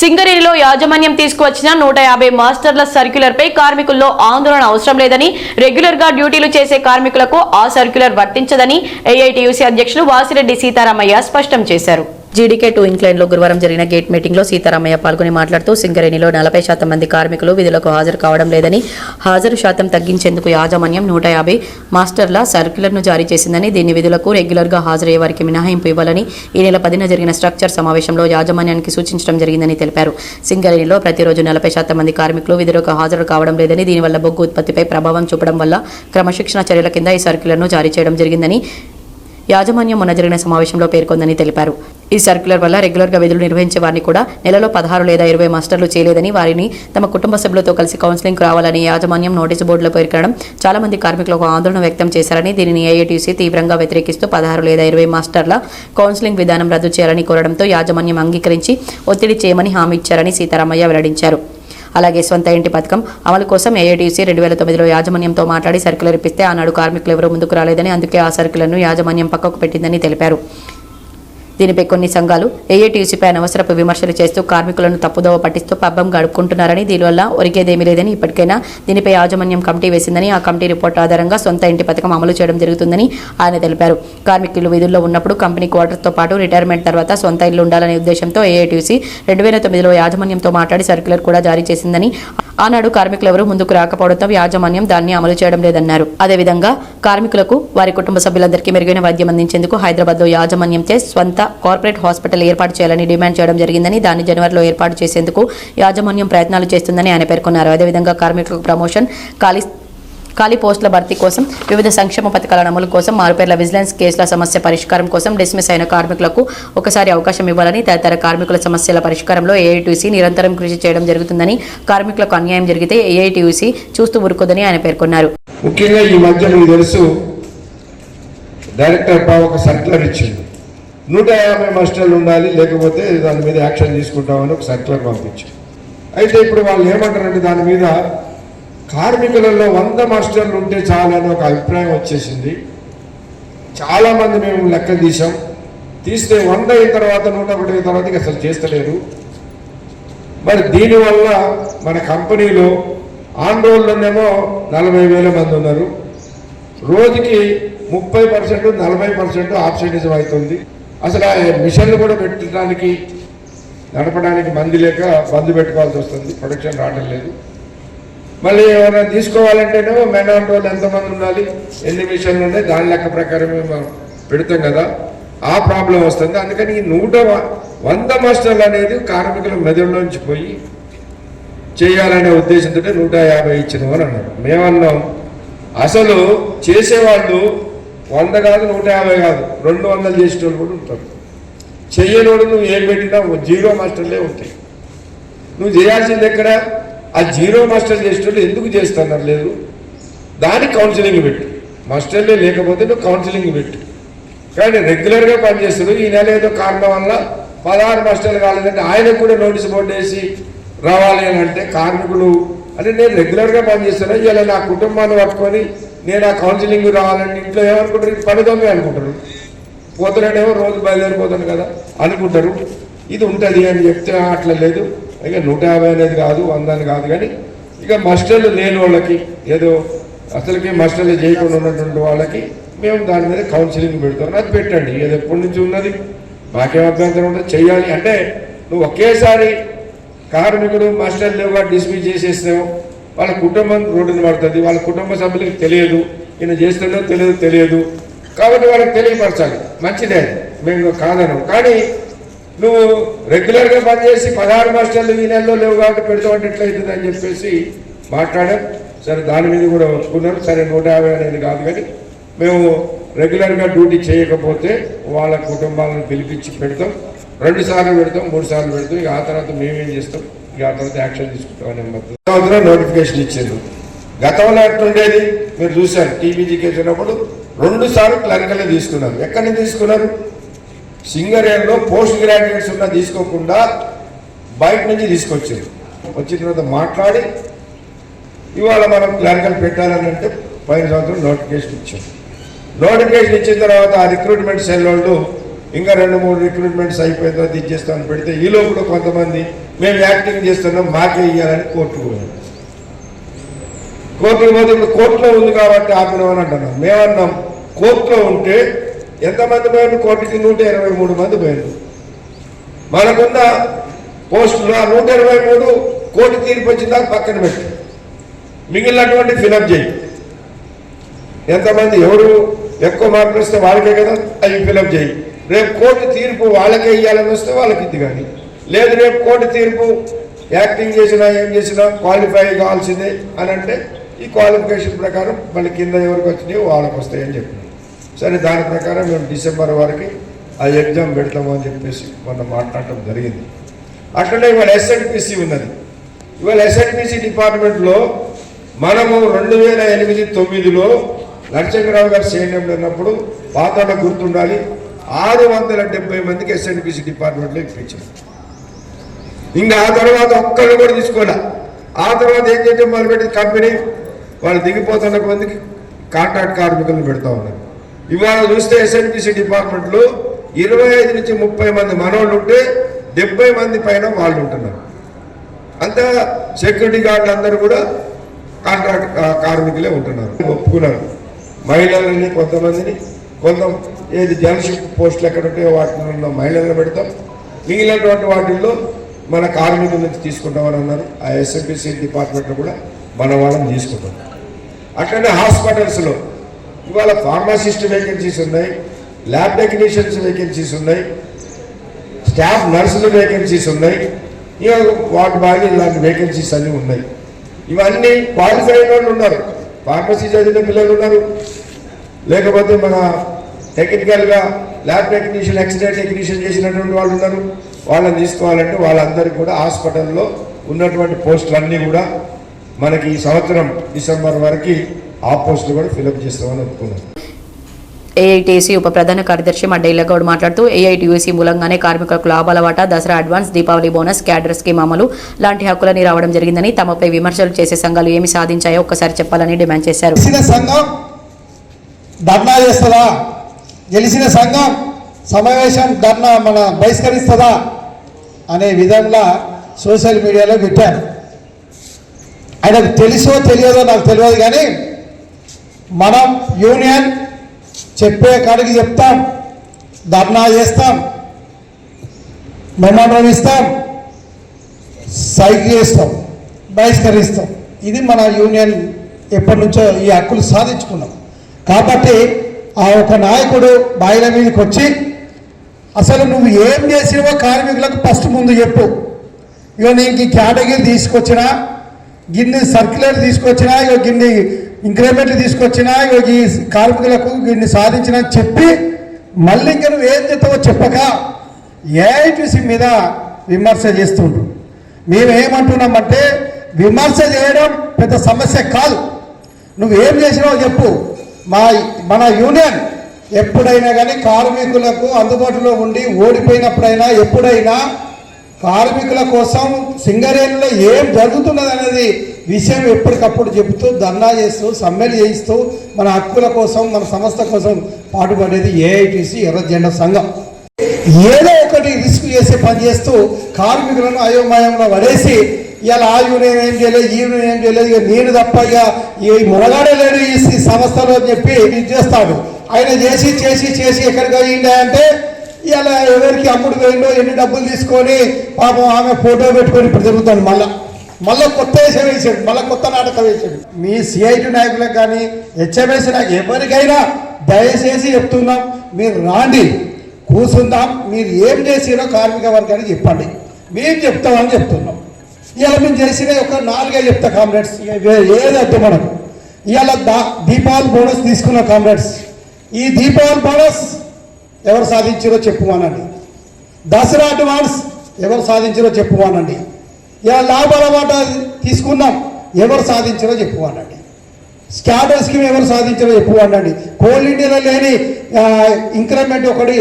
సింగరేణిలో యాజమాన్యం తీసుకువచ్చిన నూట యాభై మాస్టర్ల సర్క్యులర్ పై కార్మికుల్లో ఆందోళన అవసరం లేదని రెగ్యులర్గా డ్యూటీలు చేసే కార్మికులకు ఆ సర్క్యులర్ వర్తించదని ఏఐటియుసి అధ్యక్షులు వాసిరెడ్డి సీతారామయ్య స్పష్టం చేశారు. జీడీకే టూ ఇంక్లైన్లో గురువారం జరిగిన గేట్ మీటింగ్లో సీతారామయ్య పాల్గొని మాట్లాడుతూ సింగరేణిలో నలభై శాతం మంది కార్మికులు విధులకు హాజరు కావడం లేదని హాజరు శాతం తగ్గించేందుకు యాజమాన్యం నూట యాభై మాస్టర్ల సర్క్యులర్ను జారీ చేసిందని దీన్ని విధులకు రెగ్యులర్గా హాజరయ్యే వారికి మినహాయింపు ఇవ్వాలని ఈ నెల పదిన జరిగిన స్ట్రక్చర్ సమావేశంలో యాజమాన్యానికి సూచించడం జరిగిందని తెలిపారు. సింగరేణిలో ప్రతిరోజు నలభై శాతం మంది కార్మికులు విధులకు హాజరు కావడం లేదని దీనివల్ల బొగ్గు ఉత్పత్తిపై ప్రభావం చూపడం వల్ల క్రమశిక్షణ చర్యల కింద ఈ సర్క్యులర్ను జారీ చేయడం జరిగిందని యాజమాన్యం మొన్న జరిగిన సమావేశంలో పేర్కొందని తెలిపారు. ఈ సర్క్యులర్ వల్ల రెగ్యులర్గా విధులు నిర్వహించే వారిని కూడా నెలలో పదహారు లేదా ఇరవై మాస్టర్లు చేయలేదని వారిని తమ కుటుంబ సభ్యులతో కలిసి కౌన్సిలింగ్ రావాలని యాజమాన్యం నోటీసు బోర్డులో పేర్కొనడం చాలా మంది కార్మికులకు ఆందోళన వ్యక్తం చేశారని దీనిని ఏఐటీసీ తీవ్రంగా వ్యతిరేకిస్తూ పదహారు లేదా ఇరవై మాస్టర్ల కౌన్సిలింగ్ విధానం రద్దు చేయాలని కోరడంతో యాజమాన్యం అంగీకరించి ఒత్తిడి చేయమని హామీ ఇచ్చారని సీతారామయ్య వెల్లడించారు. అలాగే సొంత ఇంటి పథకం అమలు కోసం ఏఐటీసీ రెండు వేల తొమ్మిదిలో యాజమాన్యంతో మాట్లాడి సర్కులర్ ఇప్పిస్తే ఆనాడు కార్మికులు ఎవరూ ముందుకు రాలేదని అందుకే ఆ సర్కులను యాజమాన్యం పక్కకు పెట్టిందని తెలిపారు. దీనిపై కొన్ని సంఘాలు ఏఐటీసీపై అనవసరపు విమర్శలు చేస్తూ కార్మికులను తప్పుదోవ పట్టిస్తూ పబ్బం గడుపుకుంటున్నారని దీనివల్ల ఒరిగేదేమీ లేదని ఇప్పటికైనా దీనిపై యాజమాన్యం కమిటీ వేసిందని ఆ కమిటీ రిపోర్ట్ ఆధారంగా సొంత ఇంటి పథకం అమలు చేయడం జరుగుతుందని ఆయన తెలిపారు. కార్మికులు విధుల్లో ఉన్నప్పుడు కంపెనీ క్వార్టర్తో పాటు రిటైర్మెంట్ తర్వాత సొంత ఇల్లు ఉండాలనే ఉద్దేశంతో ఏఐటీసీ రెండు వేల తొమ్మిదిలో యాజమాన్యంతో మాట్లాడి సర్క్యులర్ కూడా జారీ చేసిందని ఆనాడు కార్మికులెవరూ ముందుకు రాకపోవడంతో యాజమాన్యం దాన్ని అమలు చేయడం లేదన్నారు. అదేవిధంగా కార్మికులకు వారి కుటుంబ సభ్యులందరికీ మెరుగైన వైద్యం అందించేందుకు హైదరాబాద్లో యాజమాన్యంచే స్వంత కార్పొరేట్ హాస్పిటల్ ఏర్పాటు చేయాలని డిమాండ్ చేయడం జరిగిందని దాన్ని జనవరిలో ఏర్పాటు చేసేందుకు యాజమాన్యం ప్రయత్నాలు చేస్తుందని ఆయన పేర్కొన్నారు. అదేవిధంగా కార్మికులకు ప్రమోషన్ ఖాళీ ఖాళీ పోస్టుల భర్తీ కోసం వివిధ సంక్షేమ పథకాల అమలు కోసం మారుపేర్ల విజిలెన్స్ కేసుల సమస్య పరిష్కారం కోసం డిస్మిస్ అయిన కార్మికులకు ఒకసారి అవకాశం ఇవ్వాలని తదితర కార్మికుల సమస్యల పరిష్కారంలో ఏఐటీసీ నిరంతరం కృషి చేయడం జరుగుతుందని కార్మికులకు అన్యాయం జరిగితే ఏఐటీసీ చూస్తూ ఊరుకోదని ఆయన పేర్కొన్నారు. ముఖ్యంగా ఈ మధ్య మీకు తెలుసు డైరెక్టర్ బాబు ఒక సర్క్యులర్ ఇచ్చింది. నూట యాభై మాస్టర్లు ఉండాలి లేకపోతే దాని మీద యాక్షన్ తీసుకుంటామని ఒక సర్క్యులర్ పంపించారు. అయితే ఇప్పుడు వాళ్ళు ఏమంటారంటే దాని మీద కార్మికులలో వంద మాస్టర్లు ఉంటే చాలని ఒక అభిప్రాయం వచ్చేసింది. చాలామంది మేము లెక్క తీసాం తీస్తే వంద అయిన తర్వాత నూట ఒకటి అయిన తర్వాత అసలు చేస్తలేరు. మరి దీనివల్ల మన కంపెనీలో ఆందోళననేమో నలభై వేల మంది ఉన్నారు. రోజుకి ముప్పై పర్సెంట్ నలభై పర్సెంట్ ఆబ్సెంటిజం అవుతుంది. అసలు ఆ మిషన్లు కూడా పెట్టడానికి నడపడానికి మంది లేక బంద్ పెట్టుకోవాల్సి వస్తుంది. ప్రొడక్షన్ రావడం లేదు. మళ్ళీ ఎవరైనా తీసుకోవాలంటేనేమో మెన్ వాళ్ళు ఎంతమంది ఉండాలి ఎన్ని మిషన్లు ఉన్నాయి దాని లెక్క ప్రకారం పెడతాం కదా. ఆ ప్రాబ్లం వస్తుంది. అందుకని ఈ నూట వ- వంద మాస్టర్లు అనేది కార్మికుల మెదడులోంచి పోయి చేయాలనే ఉద్దేశంతో నూట యాభై ఇచ్చినాం అని అన్నారు. మేమన్నాం అసలు చేసేవాళ్ళు వంద కాదు నూట యాభై కాదు రెండు వందలు చేసేటోళ్ళు కూడా ఉంటారు. చెయ్యనోడు నువ్వు ఏం పెట్టినా జీరో మాస్టర్లే ఉంటాయి. నువ్వు చేయాల్సింది ఎక్కడ? ఆ జీరో మాస్టర్ చేసేటోళ్ళు ఎందుకు చేస్తున్నారు లేదు? దానికి కౌన్సిలింగ్ పెట్టు. మాస్టర్లే లేకపోతే నువ్వు కౌన్సిలింగ్ పెట్టు. కానీ రెగ్యులర్గా పనిచేస్తారు ఈ నెల ఏదో కారణం వల్ల పదహారు మాస్టర్లు కాలేదంటే ఆయనకు కూడా నోటీస్ బోర్డు వేసి రావాలి అని అంటే కార్మికులు అంటే నేను రెగ్యులర్గా పనిచేస్తాను ఇలా నా కుటుంబాన్ని పట్టుకొని నేను ఆ కౌన్సిలింగ్ రావాలని ఇంట్లో ఏమనుకుంటారు? ఇది అనుకుంటారు. పోతున్నాడేమో రోజు బయలుదేరిపోతాను కదా అనుకుంటారు. ఇది ఉంటుంది అని చెప్తే అట్లా లేదు. ఇక నూట యాభై అనేది కాదు వంద అని కాదు కానీ ఇక మస్టర్లు లేని వాళ్ళకి ఏదో అసలుకి మస్టర్లు చేయకుండా ఉన్నటువంటి వాళ్ళకి మేము దాని మీద కౌన్సిలింగ్ పెడతాం. అది పెట్టండి. ఏది ఎప్పటి నుంచి ఉన్నది? మాకేం అభ్యంతరం ఉండదు. చేయాలి అంటే నువ్వు ఒకేసారి కార్మికుడు మాస్టర్లు డిస్మిస్ చేసేస్తావు వాళ్ళ కుటుంబం రోడ్డును పడుతుంది వాళ్ళ కుటుంబ సభ్యులకు తెలియదు ఈయన చేస్తుందో తెలియదు తెలియదు. కాబట్టి వాళ్ళకి తెలియపరచాలి. మంచిదే మేము కాదనం. కానీ నువ్వు రెగ్యులర్గా పనిచేసి పదహారు మాస్టర్లు ఈ నెలలో లేవు కాబట్టి పెడతామంటే ఎట్లయితుంది అని చెప్పేసి మాట్లాడాం. సరే దాని మీద కూడా ఒప్పుకున్నారు. సరే నూట యాభై అనేది కాదు కానీ మేము రెగ్యులర్గా డ్యూటీ చేయకపోతే వాళ్ళ కుటుంబాలను పిలిపించి పెడతాం. రెండు సార్లు పెడతాం మూడు సార్లు పెడతాం. ఇక ఆ తర్వాత మేమేం చేస్తాం? ఇక యాక్షన్ తీసుకుంటామని నోటిఫికేషన్ ఇచ్చారు. గతంలో ఎట్లుండేది? మీరు చూశారు. టీబీజీకి వచ్చినప్పుడు రెండు సార్లు క్లరికల్ తీసుకున్నారు. ఎక్కడి నుంచి తీసుకున్నారు? సింగరేణిలో పోస్ట్ గ్రాడ్యుయేట్స్ ఉన్న తీసుకోకుండా బయట నుంచి తీసుకొచ్చారు. వచ్చిన తర్వాత మాట్లాడి ఇవాళ మనం క్లరికల్ పెట్టాలని అంటే పైన సంవత్సరం నోటిఫికేషన్ ఇచ్చాం. నోటిఫికేషన్ ఇచ్చిన తర్వాత ఆ రిక్రూట్మెంట్ సెల్ వాళ్ళు ఇంకా రెండు మూడు రిక్రూట్మెంట్స్ అయిపోయిన తర్వాత ఇచ్చేస్తామని పెడితే ఈలో కూడా కొంతమంది మేము యాక్టింగ్ చేస్తున్నాం మాకే ఇవ్వాలని కోర్టుకు పోయాం కోర్టుకు పోతే ఇప్పుడు కోర్టులో ఉంది కాబట్టి ఆపినామని అంటున్నాం. మేమన్నాం కోర్టులో ఉంటే ఎంతమంది పోయారు కోర్టుకి నూట ఇరవై మూడు మంది పోయారు మనకున్న పోస్టులు ఆ నూట ఇరవై మూడు కోర్టు తీర్పు వచ్చిందా పక్కన పెట్టి. మిగిలినటువంటి ఫిలప్ చేయి. ఎంతమంది ఎవరు ఎక్కువ మార్కులు వస్తే వాళ్ళకే కదా? అవి ఫిలప్ చేయి. రేపు కోర్టు తీర్పు వాళ్ళకే ఇవ్వాలని వస్తే వాళ్ళకి ఇది కానీ. లేదు రేపు కోర్టు తీర్పు యాక్టింగ్ చేసినా ఏం చేసినా క్వాలిఫై కావాల్సిందే అని అంటే ఈ క్వాలిఫికేషన్ ప్రకారం మళ్ళీ కింద ఎవరికి వచ్చినాయో వాళ్ళకి వస్తాయని చెప్పినాం. సరే దాని ప్రకారం మేము డిసెంబర్ వరకు ఆ ఎగ్జామ్ పెడతాము అని చెప్పేసి మొన్న మాట్లాడటం జరిగింది. అట్లనే ఇవాళ ఎస్ఎన్పిసి ఉన్నది. ఇవాళ ఎస్ఎన్పిసి డిపార్ట్మెంట్లో మనము రెండు వేల ఎనిమిది తొమ్మిదిలో నరసింహరావు గారు సీఎంలో ఉన్నప్పుడు పాతలో గుర్తుండాలి. ఆరు వందల డెబ్బై మందికి ఎస్ఎన్పిసి డిపార్ట్మెంట్లో ఇప్పించారు. ఇంకా ఆ తర్వాత ఒక్కళ్ళు కూడా తీసుకోలే. ఆ తర్వాత ఏం చేయటం మొదలుపెట్టి కంపెనీ వాళ్ళు దిగిపోతున్న కొందికి కాంట్రాక్ట్ కార్మికులను పెడతా ఉన్నారు. ఇవాళ చూస్తే ఎస్ఎన్పిసి డిపార్ట్మెంట్లో ఇరవై ఐదు నుంచి ముప్పై మంది మనోళ్ళు ఉంటే డెబ్బై మంది పైన వాళ్ళు ఉంటున్నారు. అంతా సెక్యూరిటీ గార్డులు అందరూ కూడా కాంట్రాక్ట్ కార్మికులే ఉంటున్నారు. ఒప్పుకున్నారు. మహిళలని కొంతమందిని కొంత ఏది జనషిప్ పోస్టులు ఎక్కడ ఉంటాయో వాటిలో ఉన్న మహిళలను పెడతాం. మిగిలినటువంటి వాటిల్లో మన కార్మికుల నుంచి తీసుకుంటామని అన్నారు. ఆ ఎస్ఎంపీసీ డిపార్ట్మెంట్లో కూడా మన వాళ్ళని తీసుకుంటాం. అట్లనే హాస్పిటల్స్లో ఇవాళ ఫార్మాసిస్ట్ వేకెన్సీస్ ఉన్నాయి ల్యాబ్ టెక్నీషియన్స్ వేకెన్సీస్ ఉన్నాయి స్టాఫ్ నర్సులు వేకెన్సీస్ ఉన్నాయి. ఇక వాటి బాగా ఇలాంటి వేకెన్సీస్ అన్నీ ఉన్నాయి. ఇవన్నీ క్వాలిఫైడ్ వాళ్ళు ఉన్నారు. ఫార్మసీ చదివిన పిల్లలు ఉన్నారు. లేకపోతే మన టెక్నికల్గా ల్యాబ్ టెక్నీషియన్ ఎక్స్రే టెక్నీషియన్ చేసినటువంటి వాళ్ళు ఉన్నారు. వాళ్ళని తీసుకోవాలంటే వాళ్ళందరికీ కూడా హాస్పిటల్లో ఉన్నటువంటి పోస్టులు అన్నీ కూడా మనకి ఈ సంవత్సరం డిసెంబర్ వరకు ఆ పోస్టులు కూడా ఫిలప్ చేస్తామని ఒప్పుకున్నాం. ఏఐటీసీ ఉప ప్రధాన కార్యదర్శి మడ్డైల గౌడ్ మాట్లాడుతూ ఏఐటీయూసీ మూలంగానే కార్మికులకు లాభాల వాటా Dasara advance Deepavali bonus cadre scheme అమలు లాంటి హక్కులని రావడం జరిగిందని తమపై విమర్శలు చేసే సంఘాలు ఏమి సాధించాయో ఒక్కసారి చెప్పాలని డిమాండ్ చేశారు. గెలిచిన సంఘం ధర్నా చేస్తుందా? గెలిచిన సంఘం సమావేశం ధర్నా మన బహిష్కరిస్తుందా? అనే విధంగా సోషల్ మీడియాలో పెట్టారు. ఆయనకు తెలుసో తెలియదో నాకు తెలియదు కానీ మనం యూనియన్ చెప్పే కాడికి చెప్తాం ధర్నా చేస్తాం మెమోరం ఇస్తాం సైకిల్ చేస్తాం బహిష్కరిస్తాం. ఇది మన యూనియన్ ఎప్పటి నుంచో ఈ హక్కులు సాధించుకున్నాం. కాబట్టి ఆ ఒక నాయకుడు బాయిల మీదకి వచ్చి అసలు నువ్వు ఏం చేసినవో కార్మికులకు ఫస్ట్ ముందు చెప్పు. ఇక నీకు కేటగిరీ తీసుకొచ్చినా గిన్ని సర్క్యులర్ తీసుకొచ్చినా ఇక గిన్ని ఇంక్రిమెంట్లు తీసుకొచ్చినా ఇక ఈ కార్మికులకు గిన్ని సాధించినా చెప్పి మళ్ళీ ఇంకా నువ్వు ఏం చెప్తావో చెప్పక ఏఐటీసీ మీద విమర్శ చేస్తుండ్రు. మేమేమంటున్నామంటే విమర్శ చేయడం పెద్ద సమస్య కాదు. నువ్వు ఏం చేసినావో చెప్పు. మా మన యూనియన్ ఎప్పుడైనా కానీ కార్మికులకు అందుబాటులో ఉండి ఓడిపోయినప్పుడైనా ఎప్పుడైనా కార్మికుల కోసం సింగరేణిలో ఏం జరుగుతున్నది అనేది విషయం ఎప్పటికప్పుడు చెబుతూ ధర్నా చేస్తూ సమ్మెలు చేయిస్తూ మన హక్కుల కోసం మన సంస్థ కోసం పాటుపడేది ఏఐటీసీ ఎర్ర జెండా సంఘం. ఏదో ఒకటి రిస్క్ చేసే పని చేస్తూ కార్మికులను అయోమయంలో పడేసి ఇవాళ ఆ యూనియన్ ఏం చేయలేదు ఈ యూనియన్ ఏం చేయలేదు ఇక నేను తప్ప ఇక ఈ మొరగాడలేడు ఈ ఈ సంస్థలో అని చెప్పి ఇది చేస్తాడు. ఆయన చేసి చేసి చేసి ఎక్కడికి పోయిండే అంటే ఇలా ఎవరికి అమ్ముడు పోయిండో ఎన్ని డబ్బులు తీసుకొని పాపం ఆమె ఫోటో పెట్టుకొని ఇప్పుడు తిరుగుతాడు మళ్ళా. మళ్ళీ కొత్త వేసే వేసాడు మళ్ళీ కొత్త నాటకం వేసాడు. మీ సిఐటి నాయకులకు కానీ హెచ్ఎంఎస్ నాకు ఎవరికైనా దయచేసి చెప్తున్నాం మీరు రాండి కూర్చుందాం మీరు ఏం చేసినో కార్మిక వర్గానికి చెప్పండి. మేము చెప్తామని చెప్తున్నాం. ఇవాళ మేము చేసిన ఒక నాలుగే చెప్తా కామ్రేడ్స్. ఏదైతే మనకు. ఇవాళ దా దీపావళి బోనస్ తీసుకున్న కామ్రేడ్స్. ఈ దీపావళి బోనస్ ఎవరు సాధించారో చెప్పుమానండి. దసరా అడ్వాన్స్ ఎవరు సాధించారో చెప్పుమానండి. ఇలా లాభాల మాట తీసుకున్నాం ఎవరు సాధించారో చెప్పుమానండి. స్కాడర్ స్కీమ్ ఎవరు సాధించారో చెప్పుకోండి కోల్ ఇండియాలో లేని ఇంక్రిమెంట్ ఒకటి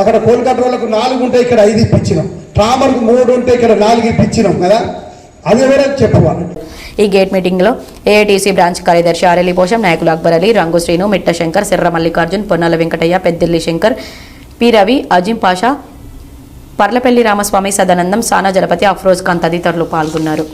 అక్కడ కోల్ కంట్రోల్కు నాలుగు ఉంటే ఇక్కడ ఐదు ఇప్పించినాం. ట్రామర్కు మూడు ఉంటే ఇక్కడ నాలుగు ఇప్పించినాం కదా. అది ఎవరో చెప్పుకోండి ఈ గేట్ మీటింగ్లో ఏఐటీసీ బ్రాంచ్ కార్యదర్శి ఆరెలి పోషం నాయకులు అక్బర్ అలీ రంగు శ్రీను మిట్ట శంకర్ సిర్ర మల్లికార్జున్ పొన్నాల వెంకటయ్య పెద్దిల్లి శంకర్ పి రవి అజిం పాషా పర్లపల్లి రామస్వామి సదానందం సానా జలపతి అఫ్రోజ్ ఖాన్ తదితరులు పాల్గొన్నారు.